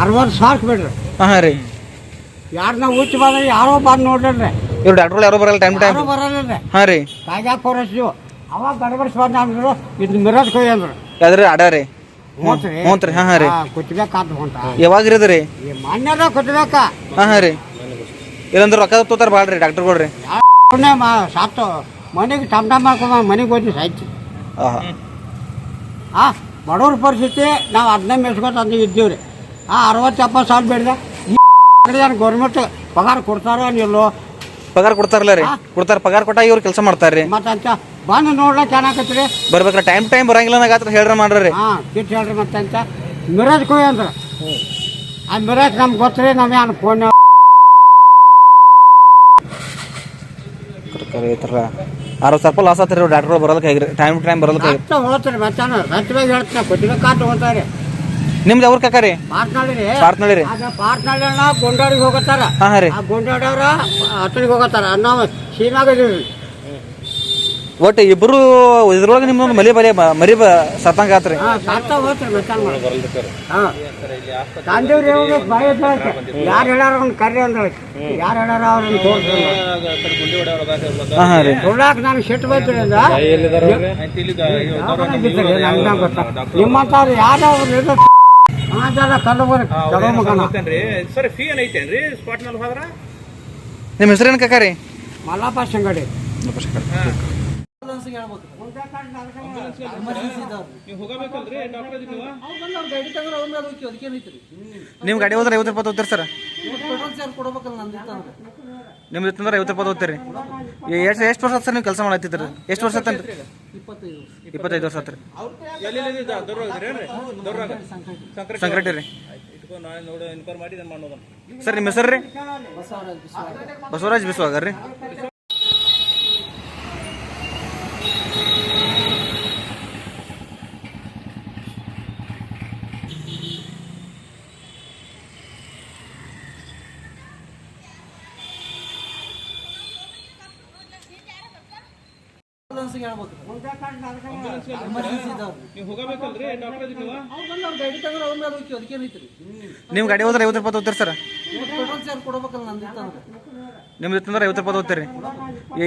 ಅರವತ್ತು ಸಾಕು ಬಿಡ್ರಿ. ಹಾಂ ರೀ ರೀ. ಯಾರನ್ನ ಹುಚ್ಚ ಬಂದ್ರೆ ಯಾರೋ ಬಂದು ನೋಡ್ರಿ. ಇವ್ರು ಡಾಕ್ಟ್ರು ಯಾರೋ ಬರಲ್ಲ ಟೈಮ್ ಟೈಮ್ ಯಾರೋ ಬರಲ್ಲ ಹಾಂ ರೀ. ಕಾಯ್ದಾಕ ಹೊರಸ್ತೀವಿ ಅವಾಗ ಗಡಬಡಿಸ್ ಬಂದ ಅಂದ್ರು ಇದು ಮಿರಜ್ ಕೊಯ್ ಅಂದ್ರು. ಯಾವ್ದ್ರಿ? ಆಡಾರಿ ಮೂತ್ರಿ ಹ್ಞೂ ರೀ. ಹಾಂ ರೀ. ಕುತ್ಬೇಕಾದ್ ಹೊಂಟ ಯಾವಾಗ ಇರೋದ್ರಿ ಈ ಮಣ್ಣೆಲ್ಲ ಕುತ್ಬೇಕ ಹಾಂ ರೀ. ಇಲ್ಲಂದ್ರೆ ರೊಕ್ಕ ತೋತಾರ ಭಾಳ ರೀ ರೀ ಮಾ ಸಾತು ಮನೆಗೆ ಟಮ್ ಟಮ್ ಮಾಡ್ಕೊಂಬ ಮನೆಗೆ ಹೋಗಿ ಸಾಯ್ತು. ಹಾಂ ಬಡವ್ರ ಪರಿಸ್ಥಿತಿ ನಾವು ಅದನ್ನೇ ಮೆಚ್ಕೊತ ಅಂತ ಇದ್ದೀವಿ ರೀ ಆ ಅರವತ್ತು ಎಪ್ಪತ್ತು ಸಾವಿರ ಬೇಡ್ದೆ? ಗೌರ್ಮೆಂಟ್ ಪಗಾರ ಕೊಡ್ತಾರ ನಿಲ್ಲೋ ಪಗಾರ ಕೊಡ್ತಾರಲ್ಲ ರೀ? ಕೊಡ್ತಾರ ಪಗಾರ ಕೊಟ್ಟ ಇವ್ರು ಕೆಲಸ ಮಾಡ್ತಾರ್ರಿ ಮತ್ತೆ ಅಂತ ಬಂದು ಚೆನ್ನಾಗತ್ತ ರೀ ಬರ್ಬೇಕ್ರ ಟೈಮ್ ಟೈಮ್ ಬರಂಗಿಲ್ಲ ನಾಗಾತ್ರ ಹೇಳ್ರ ಮಾಡ್ರಿ ಹಾಂ ಕಿಟ್ ಹೇಳ್ರಿ ಮತ್ತೆ ಅಂತ ಮಿರಾಜ್ ಕೊಯ್ ಅಂದ್ರ. ಆ ಮಿರಾಜ್ ನಮ್ಗೆ ಗೊತ್ತ್ರಿ ನಾವೇ ಅನ್ ಫೋನ್ ಈ ಥರ ಅರವತ್ತು ಸಾವಿರ ರೂಪಾಯಿ ಲಾಸ್ ಆತ್ರಿ ಡಾಕ್ಟರ್ ಬರೋದಕ್ಕೆ ಟೈಮ್ ಟೈಮ್ ಬರೋದಕ್ಕೆ ಮತ್ತೆ ಹೇಳ್ತೀನಿ ಕೊಟ್ಟಿಬೇಕಾದ ಹೋಗ್ತಾರೆ ನಿಮ್ದು ಅವ್ರ ಕಕ್ಕ ರೀ? ರೀ. ಅದ ಪಾರ್ಟ್ನಳ್ಳಿ ಗೊಂಡಾಡಿಗೆ ಹೋಗತ್ತಾರ. ಹಾಂ ರೀ. ಆ ಗೊಂಡಾಡವ್ರ ಅತ್ತಳಿಗೆ ಹೋಗತ್ತಾರ. ನಾವು ಸೀಮಾಗ ಇದೀವಿ ಒಟ್ಟು ಇಬ್ರು ಇದ್ರೊಳಗೆ ನಿಮ್ಮೊಂದು ಮಲಿ ಬಲಿ ಮರಿ ಬ ಸತ್ತಂಗ ಆತ್ರಿ. ತಂದೆವ್ರು ಹೇಳ್ತಾರೆ ಯಾರು ಹೇಳ್ಯಾರ ಅವ್ನು ಕರಿ ಅಂದ್ರೆ ಯಾರು ಅವ್ರನ್ನ ಹಾಂ ಹಾಂ ರೀ. ನಾನು ಸಿಟ್ಟು ಯಾವ್ದಾವ್ರು ಹಾಂ ಕಲ್ಲು ಬರ ಚಲೋ ಮಗನ ಸರ್ ಫೀ ಏನೈತೇನ್ರಿ ಸ್ಪಾಟ್ ಹೋದ್ರ? ನಿಮ್ಮ ಹೆಸರೇನು ಕಕಾರಿ? ರೀ ಮಲ್ಲಪ್ಪ ಸಂಗಡಿ ನೀವು ಹೋಗಬೇಕಲ್ರಿ ಡಾಕ್ಟರ್ ನೀವು ನಿಮ್ಮ ಗಾಡಿ ಹೋದ್ರೆ ಐವತ್ತು ರೂಪಾಯಿ ಹೋಗ್ತಾರೆ ಸರ್? ನಿಮ್ದು ಐವತ್ತು ರೂಪಾಯಿ ತಗೋತೀರಿ. ಎಷ್ಟು ಎಷ್ಟು ವರ್ಷ ಸರ್ ನೀವು ಕೆಲಸ ಮಾಡತ್ತಿದ್ರಿ ಎಷ್ಟು ವರ್ಷ ಇಪ್ಪತ್ತೈದು. ವರ್ಷ ಆತ್ರಿ. ಸಂಕ್ರಾಂತಿ. ಸಂಕ್ರಾಂತಿ ರೀ ಇಟ್ಕೊಂಡು ನಾಳೆ ನೋಡು ಇನ್ಕ್ವೈರ್ ಮಾಡಿ ನಾನು ಮಾಡೋದನ್ನ ಸರ್ ನಿಮ್ಮ ಹೆಸರು ರೀ? ಬಸವರಾಜ್ ಬಿಸ್ವಾಗರ್ ರೀ? ನಿಮ್ಮ ಗಾಡಿ ಹೋದ್ರೆ ಐವತ್ತು ರೂಪಾಯಿ ತಗೋತೀರಿ ಸರ್? ನಿಮ್ದು ಇತ್ತಂದ್ರೆ ಐವತ್ತು ರೂಪಾಯಿ ಹೋಗ್ತೀರಿ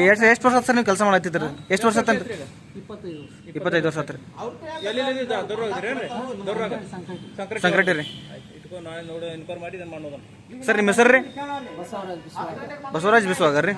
ಎಷ್ಟು ಎಷ್ಟು ವರ್ಷ ಸರ್ ನೀವು ಕೆಲಸ ಮಾಡತ್ತಿದ್ರಿ ಎಷ್ಟು ವರ್ಷ ಆತನ್ರಿ ಇಪ್ಪತ್ತೈದು ವರ್ಷ ಆತ್ರಿ ಸಂಕ್ರಾಂತಿ ರೀ. ಸರ್, ನಿಮ್ಮ ಹೆಸರು ರೀ? ಬಸವರಾಜ್ ಬಿಸ್ವಾಗರ್ ರೀ.